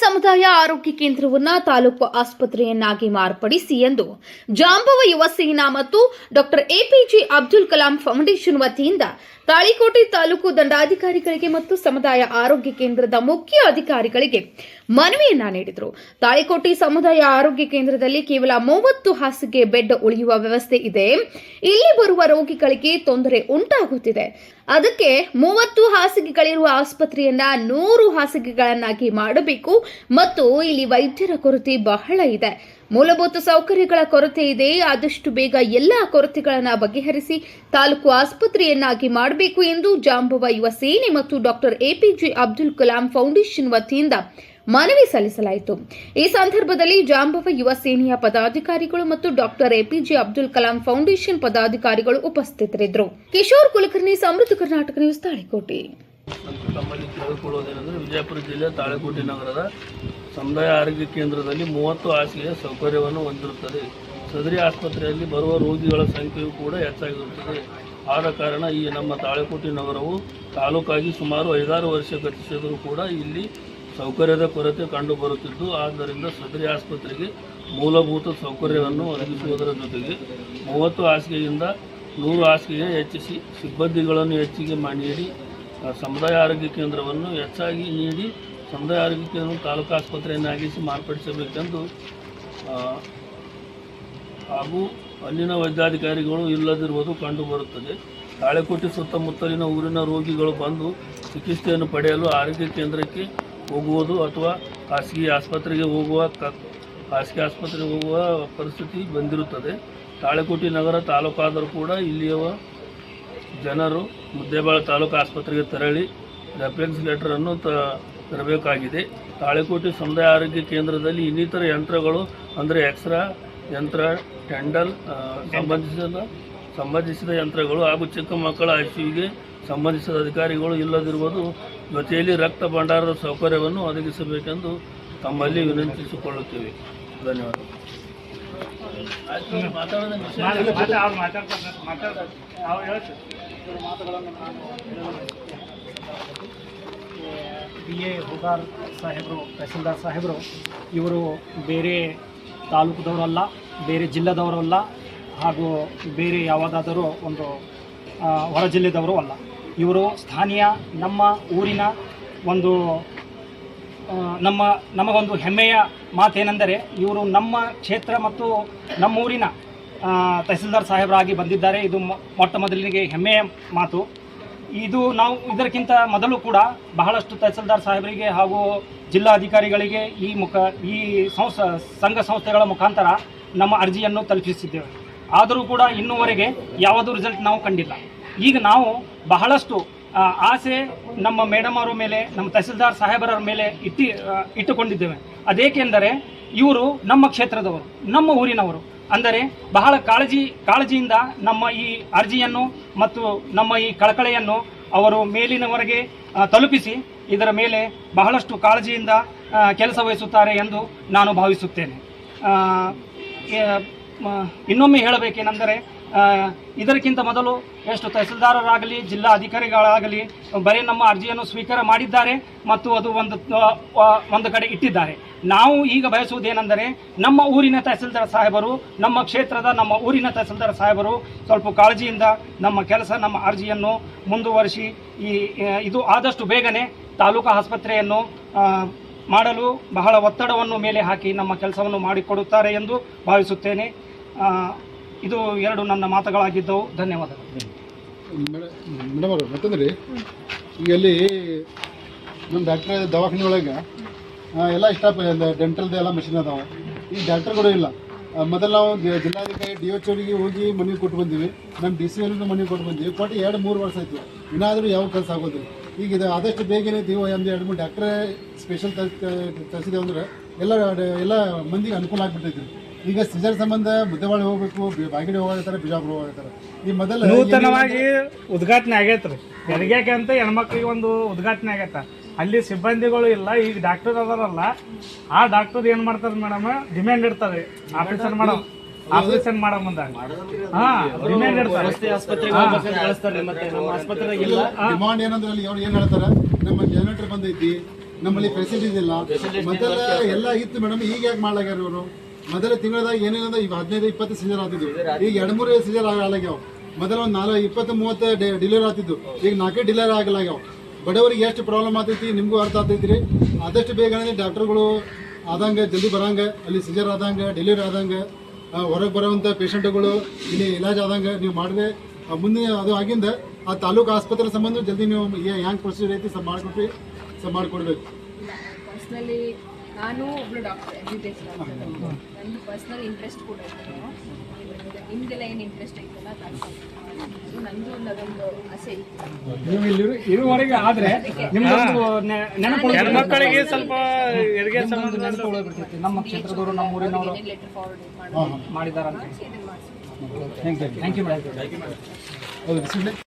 ಸಮುದಾಯ ಆರೋಗ್ಯ ಕೇಂದ್ರವನ್ನ ತಾಲೂಕು ಆಸ್ಪತ್ರೆಯನ್ನಾಗಿ ಮಾರ್ಪಡಿಸಿ ಎಂದು ಜಾಂಬವ ಯುವ ಸೇನಾ ಮತ್ತು doctor APJ Abdul Kalam foundation ವತಿಯಿಂದ ತಾಳಿಕೋಟೆ ತಾಲೂಕು ದಂಡಾಧಿಕಾರಿಗಳಿಗೆ ಮತ್ತು ಸಮುದಾಯ ಆರೋಗ್ಯ ಕೇಂದ್ರದ ಮುಖ್ಯ ಅಧಿಕಾರಿಗಳಿಗೆ ಮನವಿಯನ್ನ ನೀಡಿದರು. ತಾಳಿಕೋಟೆ ಸಮುದಾಯ ಆರೋಗ್ಯ ಕೇಂದ್ರದಲ್ಲಿ ಕೇವಲ ಮೂವತ್ತು ಹಾಸಿಗೆ ಬೆಡ್ ಉಳಿಯುವ ವ್ಯವಸ್ಥೆ ಇದೆ. ಇಲ್ಲಿ ಬರುವ ರೋಗಿಗಳಿಗೆ ತೊಂದರೆ ಉಂಟಾಗುತ್ತಿದೆ. ಅದಕ್ಕೆ ಮೂವತ್ತು ಹಾಸಿಗೆಗಳಿರುವ ಆಸ್ಪತ್ರೆಯನ್ನ ನೂರು ಹಾಸಿಗೆಗಳನ್ನಾಗಿ ಮಾಡಬೇಕು ಮತ್ತು ಇಲ್ಲಿ ವೈದ್ಯರ ಕೊರತೆ ಬಹಳ ಇದೆ. ಮೂಲಭೂತ ಸೌಕರ್ಯಗಳ ಕೊರತೆ ಇದೆ. ಆದಷ್ಟು ಬೇಗ ಎಲ್ಲ ಕೊರತೆಗಳನ್ನು ಬಗೆಹರಿಸಿ ತಾಲೂಕು ಆಸ್ಪತ್ರೆಯನ್ನಾಗಿ ಮಾಡಬೇಕು ಎಂದು ಜಾಂಬವ ಯುವ ಸೇನೆ ಮತ್ತು doctor APJ Abdul Kalam foundation ವತಿಯಿಂದ ಮನವಿ ಸಲ್ಲಿಸಲಾಯಿತು. ಈ ಸಂದರ್ಭದಲ್ಲಿ ಜಾಂಬವ ಯುವ ಸೇನೆಯ ಪದಾಧಿಕಾರಿಗಳು ಮತ್ತು doctor APJ Abdul Kalam foundation ಪದಾಧಿಕಾರಿಗಳು ಉಪಸ್ಥಿತರಿದ್ದರು. ಕಿಶೋರ್ ಕುಲಕರ್ಣಿ, ಸಮೃದ್ಧ ಕರ್ನಾಟಕ ನ್ಯೂಸ್, ತಾಳಿಕೋಟೆ. ತಮ್ಮಲ್ಲಿ ವಿಜಯಪುರ ಜಿಲ್ಲೆ ತಾಳೆಕೋಟೆ ನಗರದ ಸಮುದಾಯ ಆರೋಗ್ಯ ಕೇಂದ್ರದಲ್ಲಿ ಮೂವತ್ತು ಹಾಸಿಗೆಯ ಸೌಕರ್ಯವನ್ನು ಹೊಂದಿರುತ್ತದೆ. ಸದರಿ ಆಸ್ಪತ್ರೆಯಲ್ಲಿ ಬರುವ ರೋಗಿಗಳ ಸಂಖ್ಯೆಯು ಕೂಡ ಹೆಚ್ಚಾಗಿರುತ್ತದೆ. ಆದ ಕಾರಣ ಈ ನಮ್ಮ ತಾಳೆಕೋಟೆ ನಗರವು ತಾಲೂಕಾಗಿ ಸುಮಾರು ಐದಾರು ವರ್ಷ ಘಟಿಸಿದರೂ ಕೂಡ ಇಲ್ಲಿ ಸೌಕರ್ಯದ ಕೊರತೆ ಕಂಡುಬರುತ್ತಿದ್ದು ಆದ್ದರಿಂದ ಸದರಿ ಆಸ್ಪತ್ರೆಗೆ ಮೂಲಭೂತ ಸೌಕರ್ಯವನ್ನು ಒದಗಿಸುವುದರ ಜೊತೆಗೆ ಮೂವತ್ತು ಹಾಸಿಗೆಯಿಂದ ನೂರು ಹಾಸಿಗೆಗೆ ಹೆಚ್ಚಿಸಿ ಸಿಬ್ಬಂದಿಗಳನ್ನು ಹೆಚ್ಚಿಗೆ ಮಾಡಿ ನೀಡಿ ಸಮುದಾಯ ಆರೋಗ್ಯ ಕೇಂದ್ರವನ್ನು ಹೆಚ್ಚಾಗಿ ನೀಡಿ ಸಮುದಾಯ ಆರೋಗ್ಯ ಕೇಂದ್ರವನ್ನು ತಾಲೂಕು ಆಸ್ಪತ್ರೆಯನ್ನಾಗಿಸಿ ಮಾರ್ಪಡಿಸಬೇಕೆಂದು ಹಾಗೂ ಅಲ್ಲಿನ ವೈದ್ಯಾಧಿಕಾರಿಗಳು ಇಲ್ಲದಿರುವುದು ಕಂಡುಬರುತ್ತದೆ ತಾಳೆಕೋಟೆ ಸುತ್ತಮುತ್ತಲಿನ ಊರಿನ ರೋಗಿಗಳು ಬಂದು ಚಿಕಿತ್ಸೆಯನ್ನು ಪಡೆಯಲು ಆರೋಗ್ಯ ಕೇಂದ್ರಕ್ಕೆ ಹೋಗುವುದು ಅಥವಾ ಖಾಸಗಿ ಆಸ್ಪತ್ರೆಗೆ ಹೋಗುವ ಖಾಸಗಿ ಆಸ್ಪತ್ರೆಗೆ ಹೋಗುವ ಪರಿಸ್ಥಿತಿ ಬಂದಿರುತ್ತದೆ. ತಾಳೆಕೋಟಿ ನಗರ ತಾಲೂಕಾದರೂ ಕೂಡ ಇಲ್ಲಿಯ ಜನರು ಮುದ್ದೇಬಾಳ ತಾಲೂಕು ಆಸ್ಪತ್ರೆಗೆ ತೆರಳಿ ರೆಫರೆನ್ಸ್ ಲೆಟರನ್ನು ತ, ತರಬೇಕಾಗಿದೆ. ತಾಳೆಕೋಟೆ ಸಮುದಾಯ ಆರೋಗ್ಯ ಕೇಂದ್ರದಲ್ಲಿ ಇನ್ನಿತರ ಯಂತ್ರಗಳು ಅಂದರೆ ಎಕ್ಸ್ರಾ ಯಂತ್ರ, ಟೆಂಡಲ್ ಸಂಬಂಧಿಸಿದ ಸಂಬಂಧಿಸಿದ ಯಂತ್ರಗಳು ಹಾಗೂ ಚಿಕ್ಕ ಮಕ್ಕಳ ಐಸಿಯುಗೆ ಸಂಬಂಧಿಸಿದ ಅಧಿಕಾರಿಗಳು ಇಲ್ಲದಿರುವುದು ಜೊತೆಯಲ್ಲಿ ರಕ್ತ ಭಂಡಾರದ ಸೌಕರ್ಯವನ್ನು ಒದಗಿಸಬೇಕೆಂದು ತಮ್ಮಲ್ಲಿ ವಿನಂತಿಸಿಕೊಳ್ಳುತ್ತೇವೆ. ಧನ್ಯವಾದ. ಬಿ ಎ ಹುಗಾರ್ ಸಾಹೇಬರು, ತಹಸೀಲ್ದಾರ್ ಸಾಹೇಬರು, ಇವರು ಬೇರೆ ತಾಲೂಕದವರಲ್ಲ, ಬೇರೆ ಜಿಲ್ಲೆದವರು ಹಾಗೂ ಬೇರೆ ಯಾವುದಾದರೂ ಒಂದು ಹೊರ ಜಿಲ್ಲೆದವರು ಅಲ್ಲ. ಇವರು ಸ್ಥಾನೀಯ ನಮ್ಮ ಊರಿನ ಒಂದು ನಮ್ಮ, ನಮಗೊಂದು ಹೆಮ್ಮೆಯ ಮಾತೇನೆಂದರೆ ಇವರು ನಮ್ಮ ಕ್ಷೇತ್ರ ಮತ್ತು ನಮ್ಮೂರಿನ ತಹಸೀಲ್ದಾರ್ ಸಾಹೇಬರಾಗಿ ಬಂದಿದ್ದಾರೆ. ಇದು ಮೊಟ್ಟ ಮೊದಲಿಗೆ ಹೆಮ್ಮೆಯ ಮಾತು. ಇದು ನಾವು ಇದಕ್ಕಿಂತ ಮೊದಲು ಕೂಡ ಬಹಳಷ್ಟು ತಹಸೀಲ್ದಾರ್ ಸಾಹೇಬರಿಗೆ ಹಾಗೂ ಜಿಲ್ಲಾಧಿಕಾರಿಗಳಿಗೆ ಈ ಮುಖ, ಈ ಸಂಸ್, ಸಂಘ ಸಂಸ್ಥೆಗಳ ಮುಖಾಂತರ ನಮ್ಮ ಅರ್ಜಿಯನ್ನು ತಲುಪಿಸಿದ್ದೇವೆ. ಆದರೂ ಕೂಡ ಇನ್ನೂವರೆಗೆ ಯಾವುದೂ ರಿಸಲ್ಟ್ ನಾವು ಕಂಡಿಲ್ಲ. ಈಗ ನಾವು ಬಹಳಷ್ಟು ಆಸೆ ನಮ್ಮ ಮೇಡಮ್ ಅವರ ಮೇಲೆ, ನಮ್ಮ ತಹಸೀಲ್ದಾರ್ ಸಾಹೇಬರ ಮೇಲೆ ಇಟ್ಟಿ ಇಟ್ಟುಕೊಂಡಿದ್ದೇವೆ. ಅದೇಕೆಂದರೆ, ಇವರು ನಮ್ಮ ಕ್ಷೇತ್ರದವರು, ನಮ್ಮ ಊರಿನವರು. ಅಂದರೆ, ಬಹಳ ಕಾಳಜಿ, ಕಾಳಜಿಯಿಂದ ನಮ್ಮ ಈ ಅರ್ಜಿಯನ್ನು ಮತ್ತು ನಮ್ಮ ಈ ಕಳಕಳೆಯನ್ನು ಅವರು ಮೇಲಿನವರೆಗೆ ತಲುಪಿಸಿ, ಇದರ ಮೇಲೆ ಬಹಳಷ್ಟು ಕಾಳಜಿಯಿಂದ ಕೆಲಸ ವಹಿಸುತ್ತಾರೆ ಎಂದು ನಾನು ಭಾವಿಸುತ್ತೇನೆ. ಇನ್ನೊಮ್ಮೆ ಹೇಳಬೇಕೇನೆಂದರೆ ಇದಕ್ಕಿಂತ ಮೊದಲು ಎಷ್ಟು ತಹಸೀಲ್ದಾರರಾಗಲಿ, ಜಿಲ್ಲಾ ಅಧಿಕಾರಿಗಳಾಗಲಿ, ಬರೀ ನಮ್ಮ ಅರ್ಜಿಯನ್ನು ಸ್ವೀಕಾರ ಮಾಡಿದ್ದಾರೆ ಮತ್ತು ಅದು ಒಂದು ಒಂದು ಕಡೆ ಇಟ್ಟಿದ್ದಾರೆ. ನಾವು ಈಗ ಬಯಸುವುದೇನೆಂದರೆ ನಮ್ಮ ಊರಿನ ತಹಸೀಲ್ದಾರ್ ಸಾಹೇಬರು, ನಮ್ಮ ಕ್ಷೇತ್ರದ ನಮ್ಮ ಊರಿನ ತಹಸೀಲ್ದಾರ್ ಸಾಹೇಬರು ಸ್ವಲ್ಪ ಕಾಳಜಿಯಿಂದ ನಮ್ಮ ಕೆಲಸ, ನಮ್ಮ ಅರ್ಜಿಯನ್ನು ಮುಂದುವರಿಸಿ ಈ ಇದು ಆದಷ್ಟು ಬೇಗನೆ ತಾಲೂಕು ಆಸ್ಪತ್ರೆಯನ್ನು ಮಾಡಲು ಬಹಳ ಒತ್ತಡವನ್ನು ಮೇಲೆ ಹಾಕಿ ನಮ್ಮ ಕೆಲಸವನ್ನು ಮಾಡಿಕೊಡುತ್ತಾರೆ ಎಂದು ಭಾವಿಸುತ್ತೇನೆ. ಇದು ಎರಡು ನನ್ನ ಮಾತುಗಳಾಗಿದ್ದವು. ಧನ್ಯವಾದಗಳು. ಮೇಡಮ್ ಅವರು, ಮತ್ತಂದ್ರೆ. ಈಗ ಅಲ್ಲಿ ನಮ್ಮ ಡಾಕ್ಟರ್ ದವಾಖಾನೆ ಒಳಗೆ ಎಲ್ಲ ಸ್ಟಾಫ್ ಡೆಂಟಲ್ದು ಎಲ್ಲ ಮಷಿನ್ ಅದಾವೆ. ಈ ಡಾಕ್ಟರ್ಗಳು ಇಲ್ಲ. ಮೊದಲು ನಾವು ಜಿಲ್ಲಾಧಿಕಾರಿ ಡಿ ಎಚ್ ಓಗೆ ಹೋಗಿ ಮನವಿ ಕೊಟ್ಟು ಬಂದೀವಿ. ನಮ್ಮ ಡಿ ಸಿ ಅವರಿಗೂ ಮನವಿ ಕೊಟ್ಟು ಬಂದೀವಿ. ಕೊಟ್ಟು ಎರಡು ಮೂರು ವರ್ಷ ಆಯಿತು. ಇನ್ನಾದರೂ ಯಾವ ಕೆಲಸ ಆಗೋದಿಲ್ಲ ಈಗ ಇದು ಆದಷ್ಟು ಬೇಗನೆ ನೀವು ಒಂದು ಎರಡು ಮೂರು ಡಾಕ್ಟ್ರೇ ಸ್ಪೆಷಲ್ ತರಿಸಿದೇವೆ ಅಂದ್ರೆ ಎಲ್ಲ ಎಲ್ಲ ಮಂದಿಗೆ ಅನುಕೂಲ ಆಗ್ಬಿಟ್ಟೈತಿ ಈಗ ಸಿಜರ್ ಸಂಬಂಧ ಮುದ್ದೆವಾಳಿ ಹೋಗ್ಬೇಕು ಬಿ- ಬಾಗಿಡಿ ಹೋಗತ್ತಾರ ಬಿಜಾಪುರ ಹೋಗತ್ತಾರ ಈ ಮೊದಲು ನೂತನವಾಗಿ ಉದ್ಘಾಟನೆ ಆಗೈತ್ರಿ. ಹೆರಿಗೆ ಅಂತ ಹೆಣ್ಮಕ್ಳಿಗೆ ಒಂದು ಉದ್ಘಾಟನೆ ಆಗೈತ. ಅಲ್ಲಿ ಸಿಬ್ಬಂದಿಗಳು ಇಲ್ಲ ಈಗ ಡಾಕ್ಟರ್ ಅದಾರಲ್ಲ ಆ ಡಾಕ್ಟರ್ ಏನ್ ಮಾಡ್ತಾರ ಮೇಡಮ್ ಡಿಮ್ಯಾಂಡ್ ಇರ್ತಾರೆ ಆಪರೇಷನ್ ಮಾಡೋ ಆಪರೇಷನ್ ಮಾಡೋ ಮುಂದೆ. ಹಾ ಡಿಮ್ಯಾಂಡ್ ಇರ್ತಾರೆ ಡಿಮಾಂಡ್ ಏನಂದ್ರೆ ಅಲ್ಲಿ ಅವ್ರು ಏನು ಹೇಳ್ತಾರೆ? ನಮ್ಮ ಜನರೇಟರ್ ಬಂದೈತಿ ನಮ್ಮಲ್ಲಿ ಫೆಸಿಲಿಟೀಸ್ ಇಲ್ಲ. ಮೊದಲ ಎಲ್ಲ ಇತ್ತು ಮೇಡಮ್ ಈಗ ಯಾಕೆ ಮಾಡ್ಲಾಗ್ಯಾರ ಇವರು? ಮೊದಲ ತಿಂಗಳದಾಗ ಏನೇನದ ಈಗ ಹದಿನೈದು, ಇಪ್ಪತ್ತು ಸೀಜರ್ ಆಗ್ತಿದ್ವು. ಈಗ ಎರಡು, ಮೂರು ಸೀಜರ್ ಆಗ್ಯಾವ ಮೊದಲ ಒಂದು ನಾಲ್ಕು, ಇಪ್ಪತ್ತು, ಮೂವತ್ತು ಡಿಲಿವರಿ ಆಗ್ತಿದ್ದು ಈಗ ನಾಲ್ಕೇ ಡಿಲಿವರಿ ಆಗಲಾಗ್ಯಾವ. ಬಡವರಿಗೆ ಎಷ್ಟು ಪ್ರಾಬ್ಲಮ್ ಆಗ್ತೈತಿ ನಿಮಗೂ ಅರ್ಥ ಆಗ್ತೈತಿ ಆದಷ್ಟು ಬೇಗ ಡಾಕ್ಟರ್ಗಳು ಆದಂಗೆ, ಜಲ್ದಿ ಬರಂಗೆ, ಅಲ್ಲಿ ಸಿಜರ್ ಆದಂಗೆ ಡೆಲಿವರಿ ಆದಂಗೆ ಹೊರಗೆ ಬರೋವಂಥ ಪೇಷಂಟ್ಗಳು ಇಲ್ಲಿ ಇಲಾಜ್ ಆದಂಗೆ ನೀವು ಮಾಡಿದೆ ಮುಂದೆ ಅದು ಆಗಿಂದ ಆ ತಾಲೂಕು ಆಸ್ಪತ್ರೆ ಸಂಬಂಧ ಜಲ್ದಿ ನೀವು ಹೆಂಗೆ ಪ್ರೊಸೀಜರ್ ಐತಿ ಸ್ವಲ್ಪ ಮಾಡಿಕೊಟ್ಟು ಸ್ವಲ್ಪ ಮಾಡಿಕೊಡ್ಬೇಕು. ನಾನು ಒಬ್ಳು doctor M B B S doctor ನಂದು ಪರ್ಸ್ನಲ್ ಇಂಟ್ರೆಸ್ಟ್ ಕೂಡ ಇತ್ತು. ನಿಮಗೆಲ್ಲ ಏನು ಇಂಟ್ರೆಸ್ಟ್ ಐತಲ್ಲ ಅದು ನಂದು ಅದೊಂದು ಆಸೆ ಇತ್ತು. ನೀವು ಇಲ್ಲಿ ಇರುವವರೆಗೆ ಆದ್ರೆ ನಿಮ್ದೊಂದು ನೆ- ನೆನಪು ಉಳಿದು ಸ್ವಲ್ಪ ಹೆರಿಗೆ ಸಂಬಂಧ ನಮ್ಮ ಕ್ಷೇತ್ರದವರು ನಮ್ಮ ಊರಿನವರು ಲೆಟರ್ ಫಾರ್ವರ್ಡ್ ಮಾಡಿ ಹಾಂ ಹಾಂ. ಮಾಡಿದಾರಂತ. Thank you thank you madam ಅದು ಬಿಸಿಲೇ